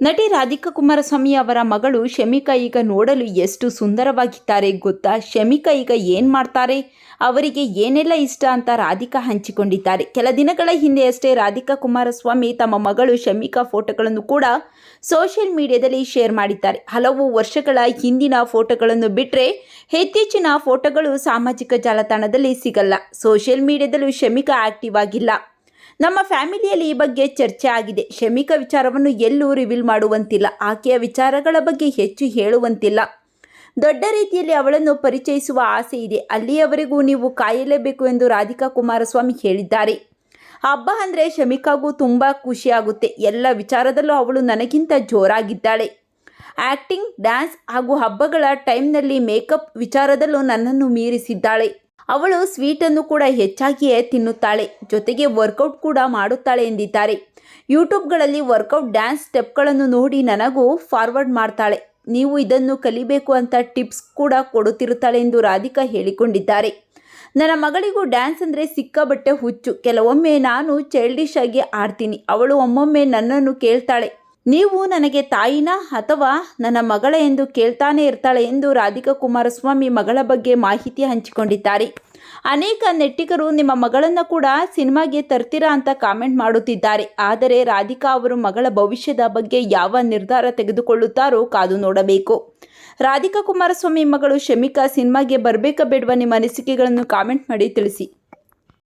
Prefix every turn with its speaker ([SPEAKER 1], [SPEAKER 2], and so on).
[SPEAKER 1] ನಟಿ ರಾಧಿಕಾ ಕುಮಾರಸ್ವಾಮಿ ಅವರ ಮಗಳು ಶಮಿಕಾ ಈಗ ನೋಡಲು ಎಷ್ಟು ಸುಂದರವಾಗಿದ್ದಾರೆ ಗೊತ್ತಾ? ಶಮಿಕಾ ಈಗ ಏನು ಮಾಡ್ತಾರೆ? ಅವರಿಗೆ ಏನೆಲ್ಲ ಇಷ್ಟ ಅಂತ ರಾಧಿಕಾ ಹಂಚಿಕೊಂಡಿದ್ದಾರೆ. ಕೆಲ ದಿನಗಳ ಹಿಂದೆಯಷ್ಟೇ ರಾಧಿಕಾ ಕುಮಾರಸ್ವಾಮಿ ತಮ್ಮ ಮಗಳು ಶಮಿಕಾ ಫೋಟೋಗಳನ್ನು ಕೂಡ ಸೋಷಿಯಲ್ ಮೀಡಿಯಾದಲ್ಲಿ ಶೇರ್ ಮಾಡಿದ್ದಾರೆ. ಹಲವು ವರ್ಷಗಳ ಹಿಂದಿನ ಫೋಟೋಗಳನ್ನು ಬಿಟ್ಟರೆ ಇತ್ತೀಚಿನ ಫೋಟೋಗಳು ಸಾಮಾಜಿಕ ಜಾಲತಾಣದಲ್ಲಿ ಸಿಗಲ್ಲ. ಸೋಷಿಯಲ್ ಮೀಡಿಯಾದಲ್ಲೂ ಶಮಿಕಾ ಆಕ್ಟಿವ್ ಆಗಿಲ್ಲ. ನಮ್ಮ ಫ್ಯಾಮಿಲಿಯಲ್ಲಿ ಈ ಬಗ್ಗೆ ಚರ್ಚೆ ಆಗಿದೆ. ಶಮಿಕಾ ವಿಚಾರವನ್ನು ಎಲ್ಲೂ ರಿವೀಲ್ ಮಾಡುವಂತಿಲ್ಲ. ಆಕೆಯ ವಿಚಾರಗಳ ಬಗ್ಗೆ ಹೆಚ್ಚು ಹೇಳುವಂತಿಲ್ಲ. ದೊಡ್ಡ ರೀತಿಯಲ್ಲಿ ಅವಳನ್ನು ಪರಿಚಯಿಸುವ ಆಸೆ ಇದೆ. ಅಲ್ಲಿಯವರೆಗೂ ನೀವು ಕಾಯಲೇಬೇಕು ಎಂದು ರಾಧಿಕಾ ಕುಮಾರಸ್ವಾಮಿ ಹೇಳಿದ್ದಾರೆ. ಹಬ್ಬ ಅಂದರೆ ಶಮಿಕಾಗೂ ತುಂಬ ಖುಷಿಯಾಗುತ್ತೆ. ಎಲ್ಲ ವಿಚಾರದಲ್ಲೂ ಅವಳು ನನಗಿಂತ ಜೋರಾಗಿದ್ದಾಳೆ. ಆ್ಯಕ್ಟಿಂಗ್ ಡ್ಯಾನ್ಸ್ ಹಾಗೂ ಹಬ್ಬಗಳ ಟೈಮ್ನಲ್ಲಿ ಮೇಕಪ್ ವಿಚಾರದಲ್ಲೂ ನನ್ನನ್ನು ಮೀರಿಸಿದ್ದಾಳೆ. ಅವಳು ಸ್ವೀಟನ್ನು ಕೂಡ ಹೆಚ್ಚಾಗಿಯೇ ತಿನ್ನುತ್ತಾಳೆ. ಜೊತೆಗೆ ವರ್ಕೌಟ್ ಕೂಡ ಮಾಡುತ್ತಾಳೆ ಎಂದಿದ್ದಾರೆ. ಯೂಟ್ಯೂಬ್ಗಳಲ್ಲಿ ವರ್ಕೌಟ್ ಡ್ಯಾನ್ಸ್ ಸ್ಟೆಪ್ಗಳನ್ನು ನೋಡಿ ನನಗೂ ಫಾರ್ವರ್ಡ್ ಮಾಡ್ತಾಳೆ. ನೀವು ಇದನ್ನು ಕಲಿಬೇಕು ಅಂತ ಟಿಪ್ಸ್ ಕೂಡ ಕೊಡುತ್ತಿರುತ್ತಾಳೆ ಎಂದು ರಾಧಿಕಾ ಹೇಳಿಕೊಂಡಿದ್ದಾರೆ. ನನ್ನ ಮಗಳಿಗೂ ಡ್ಯಾನ್ಸ್ ಅಂದರೆ ಸಿಕ್ಕಾಬಟ್ಟೆ ಹುಚ್ಚು. ಕೆಲವೊಮ್ಮೆ ನಾನು ಚೈಲ್ಡಿಶ್ ಆಗಿ ಆಡ್ತೀನಿ. ಅವಳು ಒಮ್ಮೊಮ್ಮೆ ನನ್ನನ್ನು ಕೇಳ್ತಾಳೆ. ನೀವು ನನಗೆ ತಾಯಿನ ಅಥವಾ ನನ್ನ ಮಗಳ ಎಂದು ಕೇಳ್ತಾನೆ ಇರ್ತಾಳೆ ಎಂದು ರಾಧಿಕಾ ಕುಮಾರಸ್ವಾಮಿ ಮಗಳ ಬಗ್ಗೆ ಮಾಹಿತಿ ಹಂಚಿಕೊಂಡಿದ್ದಾರೆ. ಅನೇಕ ನೆಟ್ಟಿಗರು ನಿಮ್ಮ ಮಗಳನ್ನು ಕೂಡ ಸಿನಿಮಾಗೆ ತರ್ತೀರಾ ಅಂತ ಕಾಮೆಂಟ್ ಮಾಡುತ್ತಿದ್ದಾರೆ. ಆದರೆ ರಾಧಿಕಾ ಅವರು ಮಗಳ ಭವಿಷ್ಯದ ಬಗ್ಗೆ ಯಾವ ನಿರ್ಧಾರ ತೆಗೆದುಕೊಳ್ಳುತ್ತಾರೋ ಕಾದು ನೋಡಬೇಕು. ರಾಧಿಕಾ ಕುಮಾರಸ್ವಾಮಿ ಮಗಳು ಶಮಿಕಾ ಸಿನಿಮಾಗೆ ಬರಬೇಕಾ ಬೇಡವಾ ನಿಮ್ಮ ಅನಿಸಿಕೆಗಳನ್ನು ಕಾಮೆಂಟ್ ಮಾಡಿ ತಿಳಿಸಿ.